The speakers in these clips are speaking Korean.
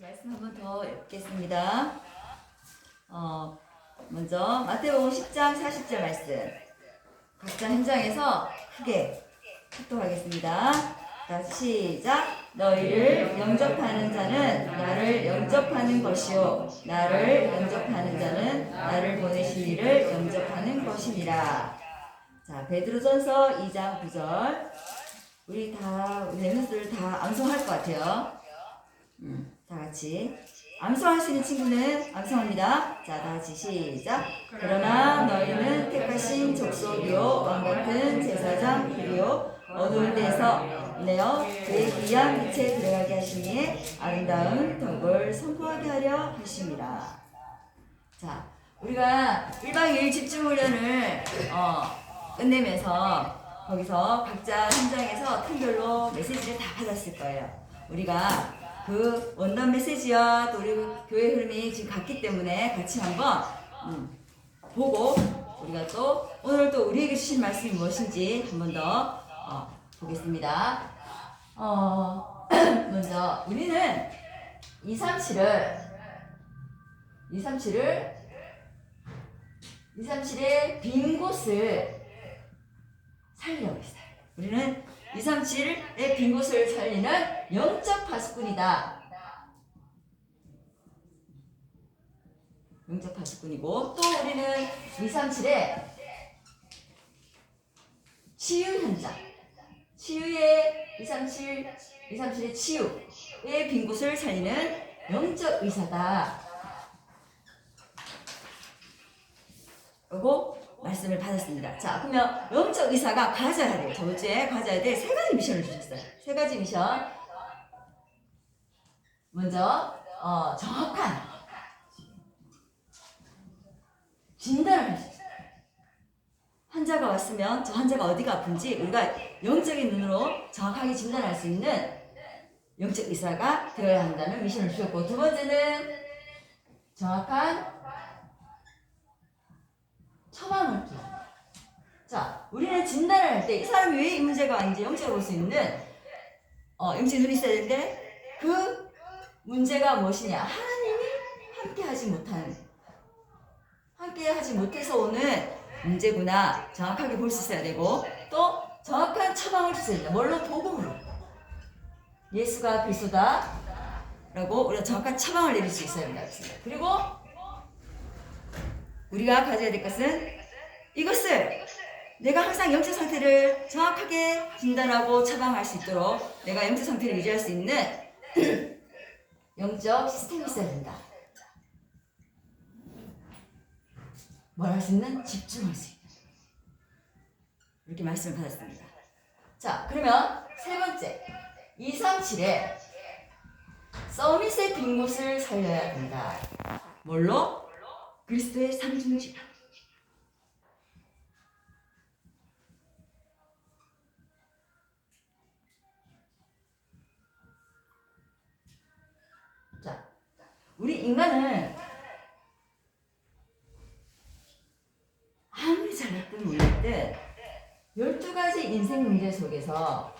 말씀 한번 더 읽겠습니다. 어, 먼저 마태복음 10장 40절 말씀. 각자 현장에서 크게 합독하겠습니다. 자, 시작. 너희를 영접하는 자는 나를 영접하는 것이요 나를 영접하는 자는 나를 보내신 이를 영접하는 것이니라. 자, 베드로전서 2장 9절. 우리 다 우리 멤버들 다 암송할 것 같아요. 음, 다 같이 암송할 수 있는 친구는 암송합니다. 자, 다 같이 시작. 그러나 너희는 택하신 족속이요 왕 같은 제사장이요 어두운 데서 내어 그의 귀한 빛에 들어가게 하시니 아름다운 덕을 선포하게 하려 하심이라. 자, 우리가 1박 2일 집중 훈련을 어, 끝내면서 거기서 각자 현장에서 팀별로 메시지를 다 받았을 거예요. 우리가 그 원단 메시지와 또 우리 교회 흐름이 지금 같기 때문에 같이 한번 음, 보고 우리가 또 오늘 또 우리에게 주신 말씀이 무엇인지 한 번 더 어, 보겠습니다. 어, 먼저 우리는 237을 237을 237의 빈 곳을 살리려고 했어요. 우리는 237의 빈 곳을 살리는 영적 파수꾼이다. 영적 파수꾼이고 또 우리는 237의 치유 현장 치유의 237 237의 치유의 빈 곳을 살리는 영적 의사다. 라고 말씀을 받았습니다. 자, 그러면 영적 의사가 가져야 돼요. 첫 번째 가져야 될 세 가지 미션을 주셨어요. 세 가지 미션. 먼저 어, 정확한 진단을. 환자가 왔으면 저 환자가 어디가 아픈지 우리가 영적인 눈으로 정확하게 진단할 수 있는 영적 의사가 되어야 한다는 미션을 주셨고 두 번째는 정확한 처방을 줘. 자, 우리는 진단을 할 때 이 사람이 왜 이 문제가 아닌지 영적으로 볼 수 있는 어, 영적 눈이 있어야 되는데 그 문제가 무엇이냐? 하나님이 함께 하지 못하는 함께 하지 못해서 오는 문제구나 정확하게 볼 수 있어야 되고 또 정확한 처방을 주셔야 된다. 뭘로 복음으로 예수가 그리스도다 라고 우리가 정확한 처방을 내릴 수 있어야 된다. 그리고 우리가 가져야 될 것은 이것을 내가 항상 영적 상태를 정확하게 진단하고 처방할 수 있도록 내가 영적 상태를 유지할 수 있는 영적 시스템이 있어야 된다. 뭘 할 수 있는? 집중할 수 있는. 이렇게 말씀을 받았습니다. 자, 그러면 세 번째. 237에 서밋의 빈 곳을 살려야 된다. 뭘로? 그리스도의 삼중지가. 자, 우리 인간은 아무리 잘났든 몰랐든 12가지 인생 문제 속에서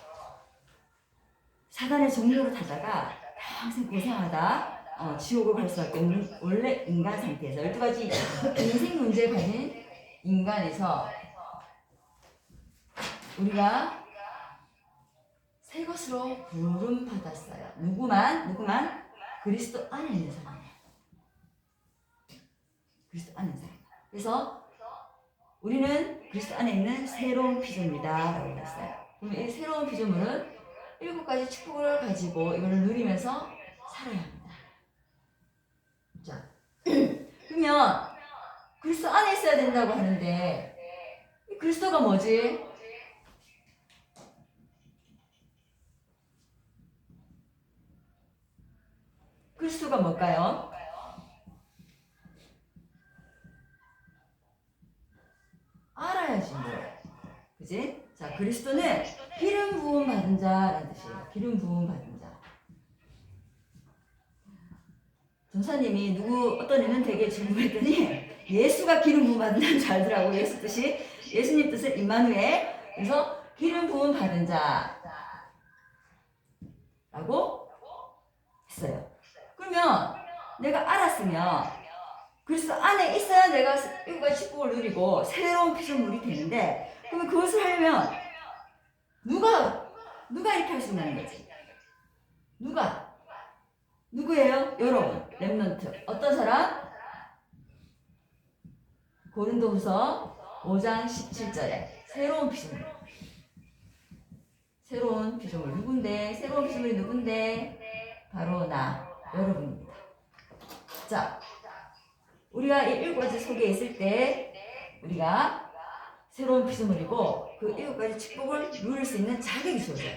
사단의 종로로 타다가 평생 고생하다 어, 지옥을 갈 수밖에 없는 원래 인간 상태에서 12가지 인생 문제를 가진 인간에서 우리가 새 것으로 부름 받았어요. 누구만 누구만 그리스도 안에 있는 사람이에요. 그리스도 안에 있는 사람. 그래서 우리는 그리스도 안에 있는 새로운 피조물이다라고 했어요. 그러면 이 새로운 피조물은 일곱 가지 축복을 가지고 이거를 누리면서 살아야 합니다. 자, 그러면 그리스도 안에 있어야 된다고 하는데 이 그리스도가 뭐지? 그리스도가 뭘까요? 알아야지 뭐. 그지? 자, 그리스도는 기름 부음 받은 자라는 뜻이에요. 기름 부음 받은 자. 전사님이 누구 어떤 애는 되게 질문했더니 예수가 기름 부음 받은 자인 줄 알더라고. 예수 뜻이 예수님 뜻은 임마누엘. 그래서 기름 부음 받은 자라고 했어요. 그러면 내가 알았으면 그리스도 안에 있어야 내가 일과 축복을 누리고 새로운 피조물이 되는데 그러면 그것을 하려면 누가 누가 이렇게 할 수 있는 거지? 누가? 누구예요? 여러분 렘넌트 어떤 사람? 고린도후서 5장 17절에 새로운 피조물 새로운 피조물 누군데? 새로운 피조물이 누군데? 바로 나 여러분입니다. 자, 우리가 이 일곱 가지 속에 있을 때 우리가 새로운 피조물이고 그 일곱 가지 축복을 누릴 수 있는 자격이 주어져요.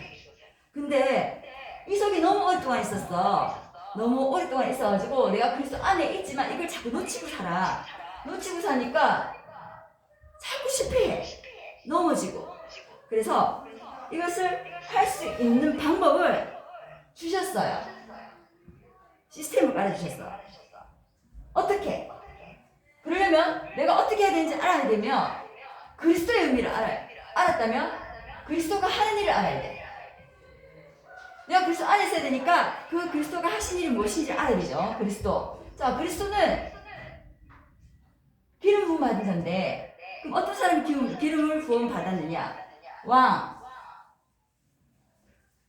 근데 이 속에 너무 오랫동안 있었어. 너무 오랫동안 있어가지고 내가 그리스도 안에 있지만 이걸 자꾸 놓치고 살아. 놓치고 사니까 자꾸 실패해. 넘어지고. 그래서 이것을 할 수 있는 방법을 주셨어요. 시스템을 깔아주셨어. 어떻게? 그러려면 내가 어떻게 해야 되는지 알아야 되면 그리스도의 의미를 알아, 알았다면 그리스도가 하는 일을 알아야 돼. 내가 그리스도 안에 있어야 되니까 그 그리스도가 하신 일이 무엇인지 알아야 되죠. 그리스도. 자, 그리스도는 기름 부음 받은 자인데 그럼 어떤 사람이 기름, 기름을 부음 받았느냐? 왕.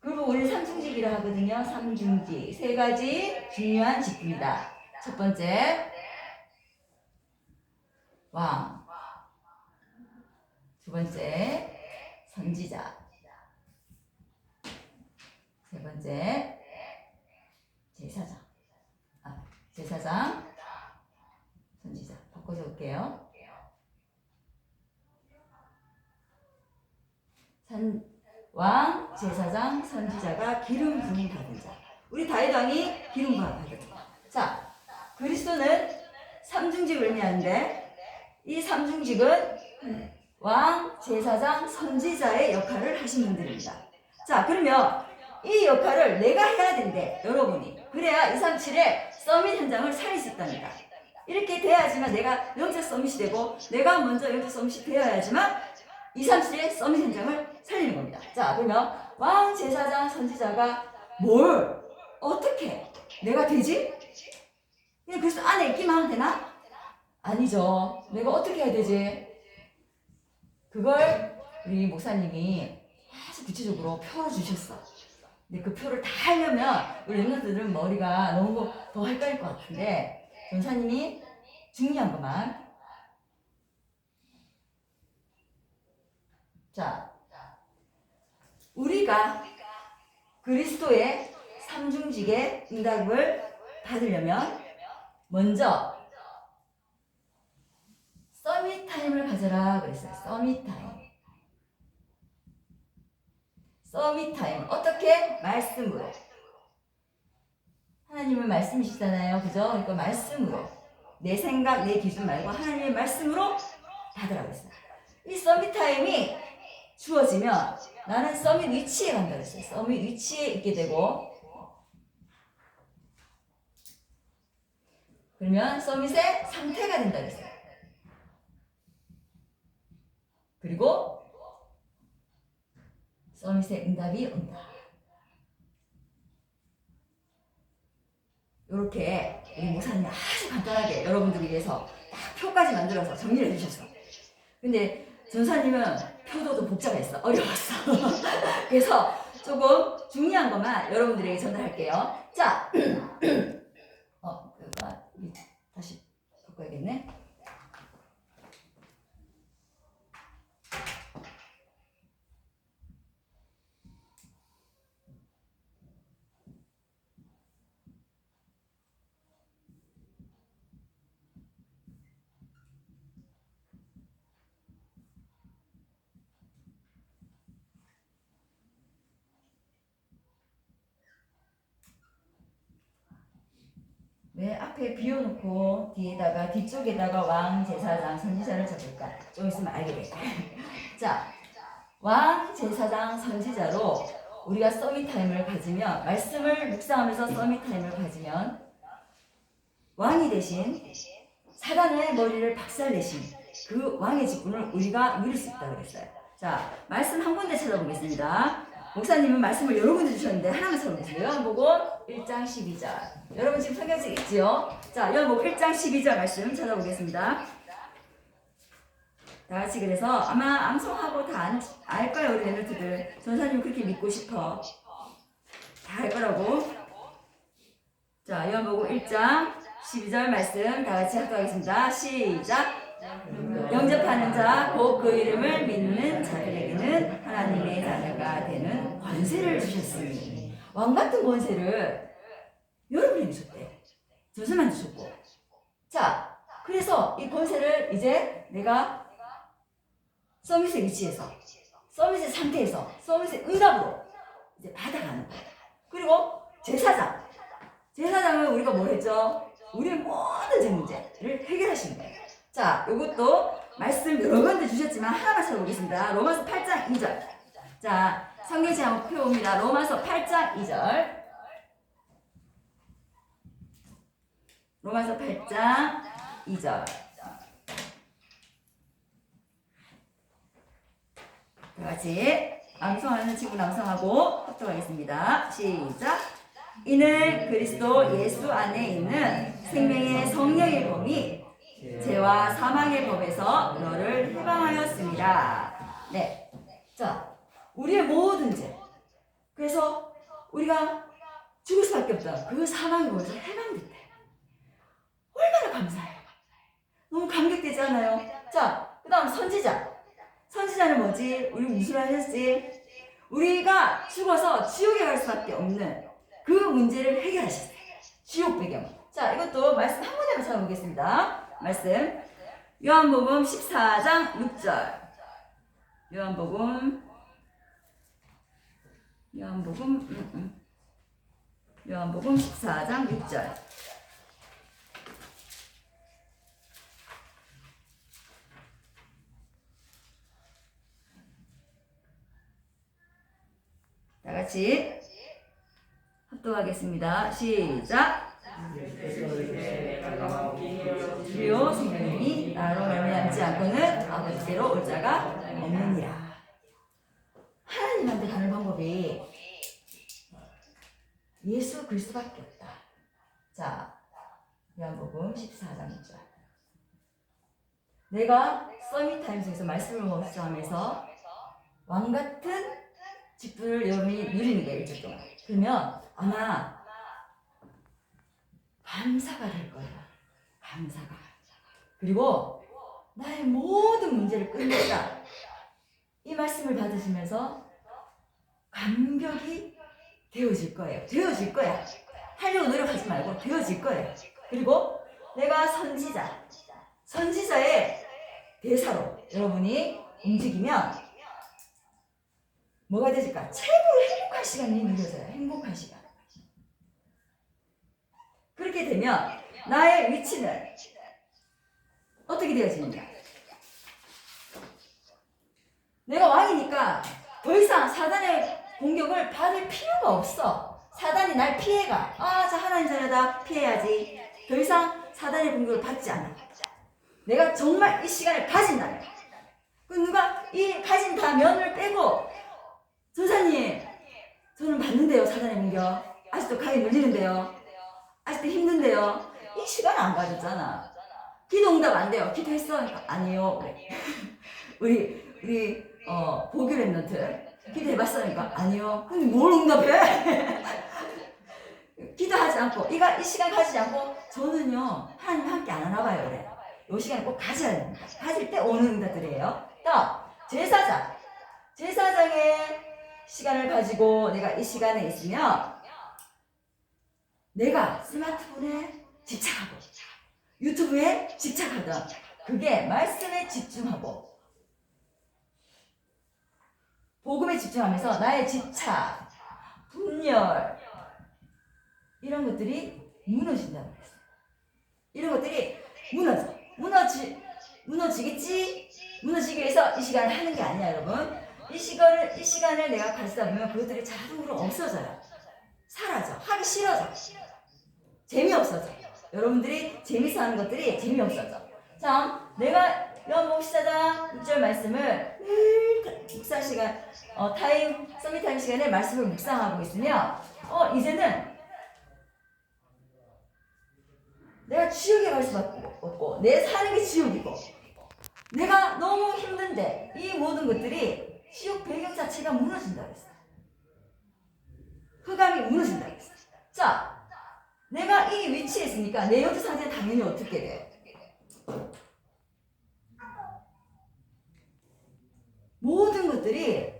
그리고 우리 삼중직이라 하거든요. 삼중직. 세 가지 중요한 직분이다. 첫 번째, 왕. 두 번째, 선지자. 세 번째, 제사장. 아, 제사장, 선지자. 바꿔서 올게요. 산, 왕, 제사장, 선지자가 기름 부음 받은 자. 우리 다윗 왕이 기름 부음 받은 자. 자, 그리스도는 삼중직을 의미하는데 이 삼중직은 왕, 제사장, 선지자의 역할을 하신 분들입니다. 자, 그러면 이 역할을 내가 해야 된대, 여러분이. 그래야 237의 서밋 현장을 살릴 수 있답니다. 이렇게 돼야지만 내가 영적 서밋이 되고 내가 먼저 영적 서밋이 되어야지만 237의 서밋 현장을 살리는 겁니다. 자, 그러면 왕, 제사장, 선지자가 뭘, 어떻게 내가 되지? 그냥 그리스도 안에 있기만 하면 되나? 아니죠. 내가 어떻게 해야 되지? 그걸 우리 목사님이 아주 구체적으로 표를 주셨어. 근데 그 표를 다 하려면 우리 랩런트들은 머리가 너무 더 헷갈릴 것 같은데 전사님이 중요한 것만 자 우리가 그리스도의 삼중직의 응답을 받으려면 먼저 서밋 타임을 가져라 그랬어요. 서밋 타임. 서밋 타임. 어떻게? 말씀으로. 하나님은 말씀이시잖아요. 그죠? 그러니까 말씀으로. 내 생각, 내 기준 말고 하나님의 말씀으로 받으라고 했어요. 이 서밋 타임이 주어지면 나는 서밋 위치에 간다 그랬어요. 서밋 위치에 있게 되고 그러면 서밋의 상태가 된다 그랬어요. 그리고 서밋의 응답이 온다. 이렇게 우리 목사님이 아주 간단하게 여러분들을 위해서 딱 표까지 만들어서 정리를 해주셨어. 근데 전사님은 표도 좀 복잡했어. 어려웠어. 그래서 조금 중요한 것만 여러분들에게 전달할게요. 자, 어, 다시 바꿔야겠네. 왜 앞에 비워놓고 뒤에다가 뒤쪽에다가 왕 제사장 선지자를 적을까? 좀 있으면 알게 될 거야. 자, 왕 제사장 선지자로 우리가 서밋 타임을 가지면 말씀을 묵상하면서 서밋 타임을 가지면 왕이 대신 사단의 머리를 박살 내신 그 왕의 직분을 우리가 누릴 수 있다 그랬어요. 자, 말씀 한 군데 찾아보겠습니다. 목사님은 말씀을 여러 군데 주셨는데 하나만 찾아보세요. 요한복음 1장 12절. 여러분 지금 성경책 있지요? 자, 요한복음 1장 12절 말씀 찾아보겠습니다. 다 같이 그래서 아마 암송하고 다 알 거예요 우리 랩런트들 전사님 그렇게 믿고 싶어 다 알 거라고 자 요한복음 1장 12절 말씀 다 같이 하도록 하겠습니다 시작 영접하는 자 곧 그 이름을 믿는 자들에게는 하나님의 자녀가 되는 권세를 주셨으니 왕 같은 권세를 여러분이 주셨대 조선만 주셨고 자 그래서 이 권세를 이제 내가 서밋의 위치에서 서밋의 상태에서 서밋의 응답으로 이제 받아가는 거예요. 그리고 제사장 제사장은 우리가 뭘 했죠? 우리의 모든 제 문제를 해결하시는 거예요. 자, 이것도 말씀 여러 군데 주셨지만 하나만 찾아보겠습니다. 로마서 8장 2절. 자, 성경지 한번 펴봅니다. 로마서 8장 2절. 로마서 8장 2절. 다 같이 암송하는 친구 암송하고 합독하겠습니다. 시작. 이는 그리스도 예수 안에 있는 생명의 성령의 법이 죄와 사망의 법에서 너를 해방하였습니다. 네. 자, 우리의 모든 죄. 그래서 우리가 죽을 수밖에 없다. 그 사망의 법에서 해방됐대. 얼마나 감사해요. 너무 감격되지 않아요? 자, 그 다음 선지자. 선지자는 뭐지? 우리 무슨 말 했지? 우리가 죽어서 지옥에 갈 수밖에 없는 그 문제를 해결하셨어요. 지옥 배경. 자, 이것도 말씀 한 군데만 찾아보겠습니다. 말씀. 요한복음 14장 6절. 요한복음. 요한복음. 음, 음. 요한복음 14장 6절. 다 같이 합독하겠습니다. 시작. 주요 생명이 나로 말미암지 않고는 아버지께로 올 자가 없느니라. 방법이 예수 그리스도밖에 없다. 자, 요한복음 14장 6절. 내가 서밋 타임스에서 말씀을 묵상하면서 왕 같은 직분을 여러분이 누리는 거예요, 일주일 동안. 그러면 아마 감사가 될 거예요. 감사가. 그리고 나의 모든 문제를 끝냈다. 이 말씀을 받으시면서 감격이 되어질 거예요. 되어질 거야. 하려고 노력하지 말고 되어질 거예요. 그리고 내가 선지자, 선지자의 대사로 여러분이 움직이면 뭐가 되실까? 최고로 행복한 시간이 누려져요. 행복한 시간. 그렇게 되면 나의 위치는 어떻게 되어지느냐? 내가 왕이니까 더 이상 사단의 공격을 받을 필요가 없어. 사단이 날 피해가. 아, 저 하나님 자녀다. 피해야지. 더 이상 사단의 공격을 받지 않아. 내가 정말 이 시간을 가진다면. 그 누가 이 가진 다 면을 빼고 전사님, 저는 받는데요, 사단의 공격. 아직도 가게 눌리는데요. 아직도 힘든데요. 이 시간 안 가졌잖아. 기도 응답 안 돼요. 기도했어? 아니요. 우리, 우리, 어, 보교 랩런트. 기도해봤으니까 아니요. 근데 뭘 응답해? 기도하지 않고, 이가, 이 시간 가지지 않고, 저는요, 하나님 함께 안 하나 봐요, 그래. 이 시간을 꼭 가져야 됩니다. 가질 때 오는 응답들이에요. 또, 제사장. 제사장의 시간을 가지고 내가 이 시간에 있으면 내가 스마트폰에 집착하고 유튜브에 집착하던 그게 말씀에 집중하고 복음에 집중하면서 나의 집착, 분열 이런 것들이 무너진다고 그랬어요. 이런 것들이 무너져. 무너지 무너지겠지? 무너지기 위해서 이 시간을 하는 게 아니야, 여러분. 이 시간을 이 시간을 내가 가지다 보면 그것들이 자동으로 없어져요. 사라져. 하기 싫어져. 재미없어져. 여러분들이 재밌어 하는 것들이 재미없어져. 자, 내가 목사장 6절 말씀을 늘 묵상 시간, 어, 타임, 서밋 타임 시간에 말씀을 묵상하고 있으면, 어, 이제는 내가 지옥에 갈 수밖에 없고, 내 사는 게 지옥이고, 내가 너무 힘든데, 이 모든 것들이 지옥 배경 자체가 무너진다 그랬어요. 흑암이 무너진다 그랬어요. 자, 내가 이 위치에 있으니까 내 영적 상태는 당연히 어떻게 돼? 모든 것들이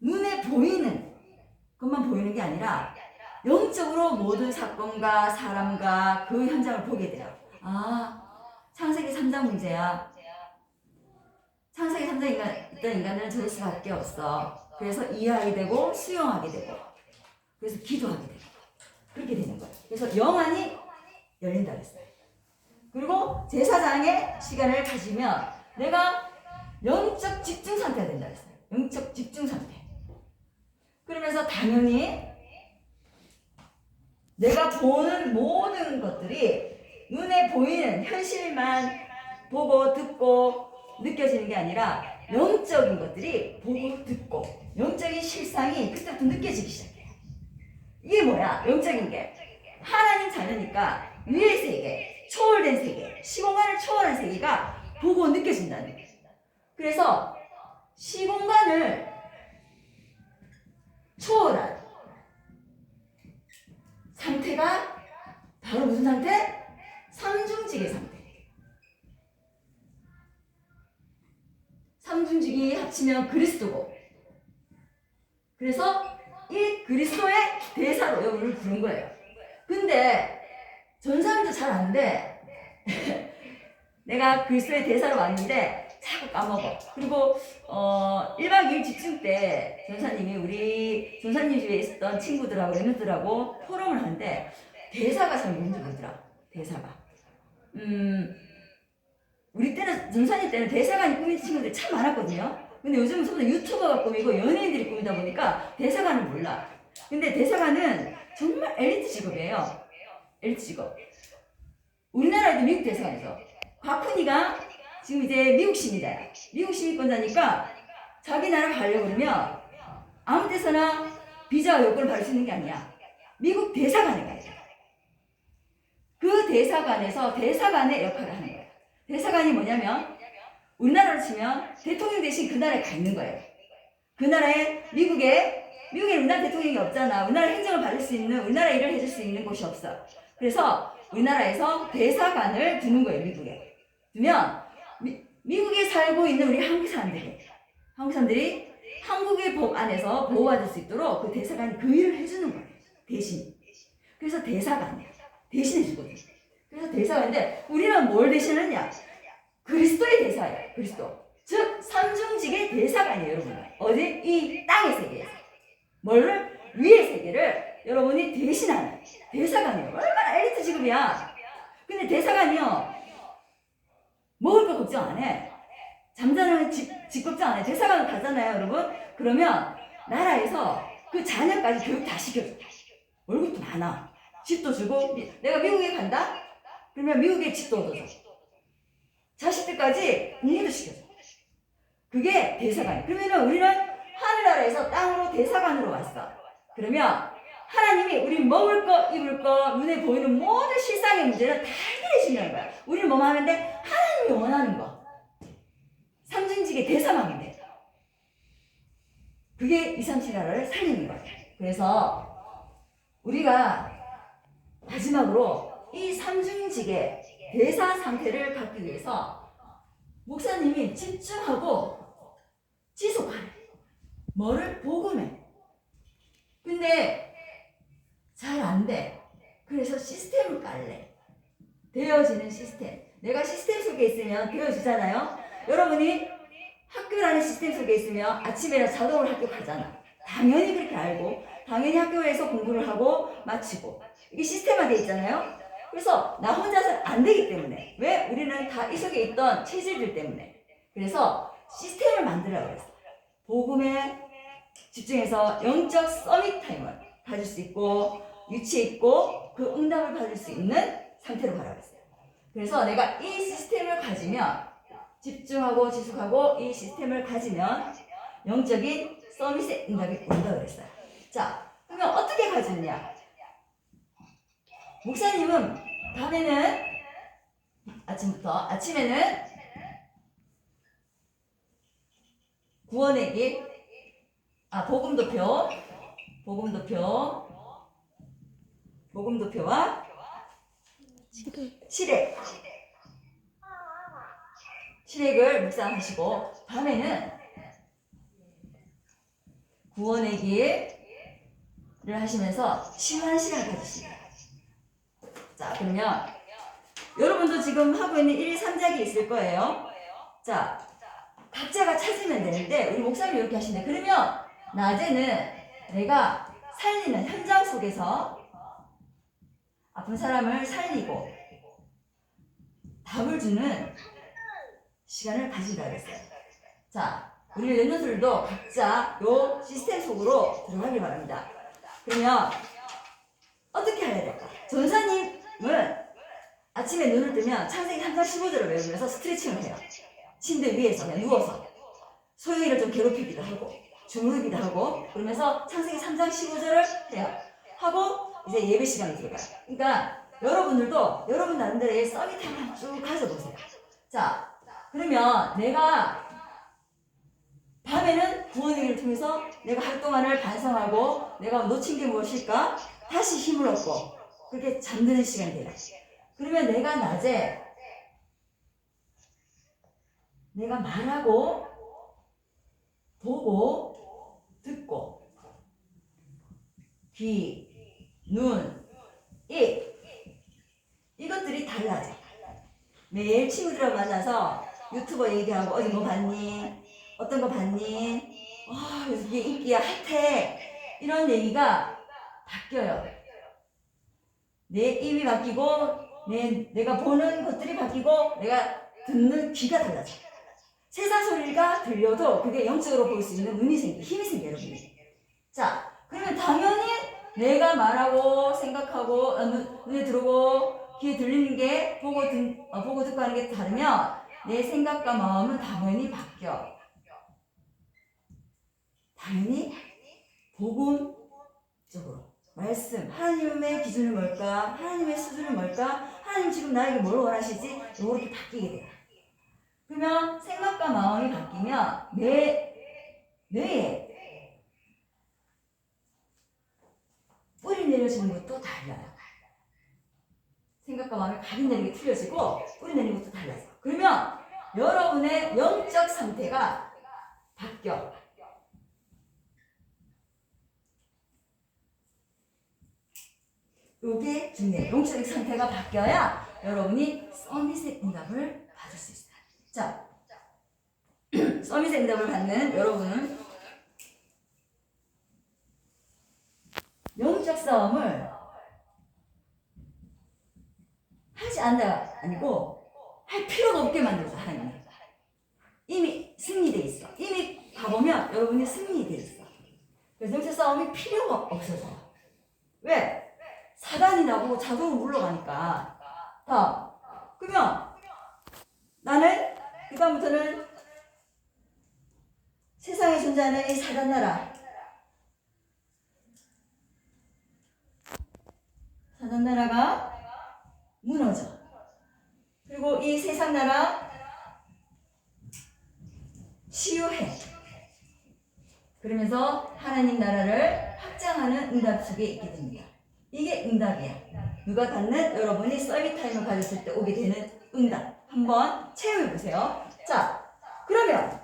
눈에 보이는 것만 보이는 게 아니라 영적으로 모든 사건과 사람과 그 현장을 보게 돼요. 아, 창세기 3장 문제야. 창세기 3장 인간, 있던 인간들은 저럴 수밖에 없어. 그래서 이해하게 되고 수용하게 되고 그래서 기도하게 되고 그렇게 되는 거예요. 그래서 영안이 열린다 그랬어요. 그리고 제사장의 시간을 가지면 내가 영적 집중 상태가 된다 그랬어요. 영적 집중 상태. 그러면서 당연히 내가 보는 모든 것들이 눈에 보이는 현실만 보고 듣고 느껴지는 게 아니라 영적인 것들이 보고 듣고 영적인 실상이 그때부터 느껴지기 시작해요. 이게 뭐야? 영적인 게 하나님 자녀니까 위의 세계, 초월된 세계, 시공간을 초월한 세계가 보고 느껴진다는 거예요. 그래서 시공간을 초월한 상태가 바로 무슨 상태? 삼중직의 상태. 삼중직이 합치면 그리스도고. 그래서 이 그리스도의 대사로 여기를 부른 거예요. 근데 전 사람도 잘 아는데 내가 그리스도의 대사로 왔는데 자꾸 까먹어. 그리고 어 1박 2일 집중 때 전사님이 우리 전사님 집에 있었던 친구들하고 랩런들하고 포럼을 하는데 대사가 잘 뭔지 모르더라. 대사가. 음 우리 때는 전사님 때는 대사관이 꾸민 친구들이 참 많았거든요. 근데 요즘은 전부 다 유튜버가 꾸미고 연예인들이 꾸미다 보니까 대사관을 몰라. 근데 대사관은 정말 엘리트 직업이에요. 엘리트 직업. 우리나라에도 미국 대사관에서 곽훈이가 지금 이제 미국 시민자야. 미국 시민권자니까 자기 나라 가려고 그러면 아무 데서나 비자 요건을 받을 수 있는 게 아니야. 미국 대사관에 가야 돼. 그 대사관에서 대사관의 역할을 하는 거야. 대사관이 뭐냐면 우리나라로 치면 대통령 대신 그 나라에 가 있는 거예요. 그 나라에 미국에 미국에 우리나라 대통령이 없잖아. 우리나라 행정을 받을 수 있는 우리나라 일을 해줄 수 있는 곳이 없어. 그래서 우리나라에서 대사관을 두는 거예요. 미국에 두면 미, 미국에 살고 있는 우리 한국 사람들이 한국 사람들이 한국의 법 안에서 보호받을 수 있도록 그 대사관이 그 일을 해주는 거예요. 대신. 그래서 대사관이에요. 대신해주거든요. 그래서 대사관인데 우리는 뭘 대신하냐? 그리스도의 대사예요. 그리스도. 즉 삼중직의 대사관이에요, 여러분. 어디 이 땅의 세계에서 뭐를 위의 세계를 여러분이 대신하는 대사관이에요. 얼마나 엘리트 직업이야. 근데 대사관이요 먹을 거 걱정 안 해. 잠자는 집, 집 걱정 안 해. 대사관 가잖아요, 여러분. 그러면 나라에서 그 자녀까지 교육 다 시켜줘. 월급도 많아. 집도 주고 미- 내가 미국에 간다? 그러면 미국에 집도 얻어줘. 자식들까지 공부도 시켜줘. 그게 대사관. 그러면 우리는 하늘나라에서 땅으로 대사관으로 왔어. 그러면 하나님이 우리 먹을 거, 입을 거, 눈에 보이는 모든 실상의 문제를 다 해결해 주는 거야. 우리는 뭐만 하면 돼? 님이 원하는 거. 삼중직의 대사망인데. 그게 이삼신나라를 살리는 거야. 그래서 우리가 마지막으로 이 삼중직의 대사 상태를 갖기 위해서 목사님이 집중하고 지속하래. 뭐를 복음해. 근데 잘 안 돼. 그래서 시스템을 깔래. 되어지는 시스템. 내가 시스템 속에 있으면 되어지잖아요. 여러분이 학교라는 시스템 속에 있으면 아침에 자동으로 학교 가잖아. 당연히 그렇게 알고, 당연히 학교에서 공부를 하고 마치고. 이게 시스템화되어 있잖아요. 그래서 나 혼자서는 안 되기 때문에. 왜? 우리는 다 이 속에 있던 체질들 때문에. 그래서 시스템을 만들라고 그랬어. 복음에 집중해서 영적 서밋 타임을 가질 수 있고, 유치해 있고, 그 응답을 받을 수 있는 상태로 가라고 했어요. 그래서 내가 이 시스템을 가지면 집중하고 지속하고 이 시스템을 가지면 영적인 서비스 응답이 온다 그랬어요. 자, 그러면 어떻게 가졌냐? 목사님은 밤에는 아침부터 아침에는 구원의 길, 아 복음도표, 복음도표, 복음도표와 칠액, 칠액을 묵상하시고 밤에는 구원의 길을 하시면서 시한 시간을 가지십니다. 자, 그러면 여러분도 지금 하고 있는 1, 2, 3작이 있을 거예요. 자, 각자가 찾으면 되는데 우리 목사님이 이렇게 하시네. 그러면 낮에는 내가 살리는 현장 속에서 아픈 사람을 살리고 답을 주는 시간을 가진다 그랬어요. 자, 우리 랩런들도 각자 요 시스템 속으로 들어가길 바랍니다. 그러면 어떻게 해야 될까? 전사님은 아침에 눈을 뜨면 창세기 3장 15절을 외우면서 스트레칭을 해요. 침대 위에서 그냥 누워서 소영이를 좀 괴롭히기도 하고 주무르기도 하고 그러면서 창세기 3장 15절을 해요. 하고 이제 예배 시간에 들어가요. 그러니까 여러분들도 여러분 나름대로의 서밋 한번 쭉 가져보세요. 자, 그러면 내가 밤에는 길을 통해서 내가 할 동안을 반성하고 내가 놓친 게 무엇일까? 다시 힘을 얻고 그렇게 잠드는 시간이 돼요. 그러면 내가 낮에 내가 말하고 보고 듣고 귀, 눈, 입 이것들이 달라져. 매일 친구들하고 만나서 유튜버 얘기하고 어디 뭐 봤니? 어떤 거 봤니? 아, 요새 이게 인기야 핫해. 이런 얘기가 바뀌어요. 내 입이 바뀌고 내, 내가 보는 것들이 바뀌고 내가 듣는 귀가 달라져. 세상 소리가 들려도 그게 영적으로 볼 수 있는 눈이 생기, 힘이 생겨, 여러분이. 자, 그러면 당연히 내가 말하고 생각하고 어, 눈, 눈에 들어오고 귀에 들리는 게 보고, 듣, 어, 보고 듣고 하는 게 다르면 내 생각과 마음은 당연히 바뀌어. 당연히 복음적으로 말씀 하나님의 기준은 뭘까? 하나님의 수준은 뭘까? 하나님 지금 나에게 뭘 원하시지? 이렇게 바뀌게 돼요. 그러면 생각과 마음이 바뀌면 내 뇌에 뿌리 내려지는 것도 달라요. 생각과 마음이 가긴 내리게 틀려지고 뿌리 내리는 것도 달라져. 그러면 여러분의 영적 상태가 바뀌어. 요게 중요해요. 영적인 상태가 바뀌어야 여러분이 서밋의 응답을 받을 수 있어요. 자, 서밋의 응답을 받는 여러분은 영적 싸움을 하지 않다 아니고 할 필요가 없게 만들어서 하나님 이미 승리돼 있어. 이미 가보면 여러분이 승리돼 있어. 그래서 영적 싸움이 필요가 없어서 왜? 사단이 나보고 자동으로 물러가니까. 다. 그러면 나는 그 다음부터는 세상에 존재하는 이 사단 나라. 사단 나라가 무너져. 그리고 이 세상 나라 치유해. 그러면서 하나님 나라를 확장하는 응답 속에 있게 됩니다. 이게 응답이야. 누가 갖는 여러분이 서밋 타임을 가졌을 때 오게 되는 응답. 한번 체험해 보세요. 자, 그러면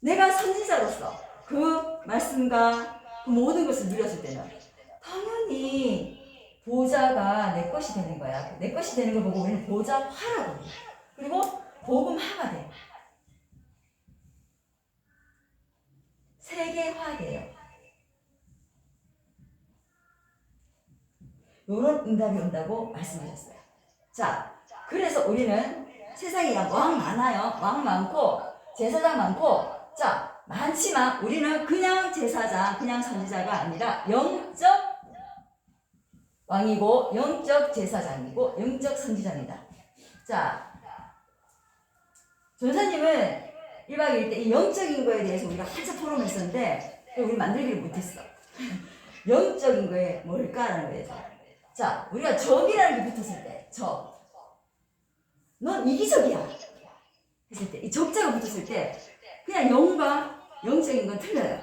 내가 선지자로서 그 말씀과 그 모든 것을 누렸을 때는 당연히 보좌가 내 것이 되는 거야. 내 것이 되는 걸 보고 우리는 보좌화라고. 그리고 복음화가 돼. 세계화돼요. 이런 응답이 온다고 말씀하셨어요. 자, 그래서 우리는 세상에 왕 많아요. 왕 많고 제사장 많고 자 많지만 우리는 그냥 제사장, 그냥 선지자가 아니라 영적 왕이고 영적 제사장이고 영적 선지자입니다. 자, 전사님은 1박 2일 때 이 영적인 거에 대해서 우리가 한참 토론했었는데 우리 만들기를 못했어. 영적인 거에 뭘까라는 거에서. 자, 우리가 적이라는 게 붙었을 때, 적. 넌 이기적이야. 했을 때, 이 적자가 붙었을 때, 그냥 영과 영적인 건 틀려요.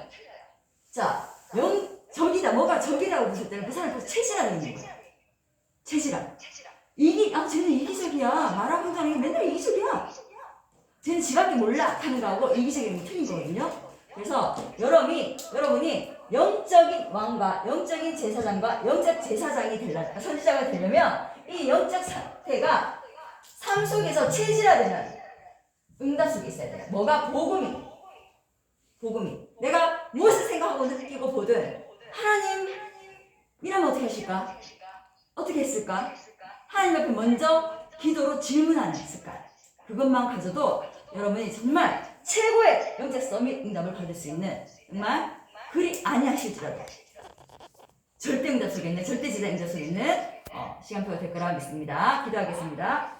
자, 영, 적이다. 뭐가 적이라고 때는 그 사람이 또 체질하는 있는 거야. 체질함. 이기, 아, 쟤는 이기적이야. 말하고 다니게 맨날 이기적이야. 쟤는 지밖에 몰라. 하는 거하고 이기적인 건 틀린 거거든요. 그래서 여러분이, 여러분이 영적인 왕과 영적인 제사장과 영적 제사장이 되려면, 선지자가 되려면 이 영적 상태가 삶 속에서 체질화되는 응답 속에 있어야 돼요. 뭐가 복음이. 복음이. 내가 무엇을 생각하고 느끼고 보든 하나님이라면 어떻게 하실까? 어떻게 했을까? 하나님 앞에 먼저 기도로 질문하는 습관. 그것만 가져도 여러분이 정말 최고의 영적 서밋 응답을 받을 수 있는 정말 그리 아니하실지라도 절대 응답 속에 있는 절대 지대 응답 속에 있는 어, 시간표가 될 거라 믿습니다. 기도하겠습니다.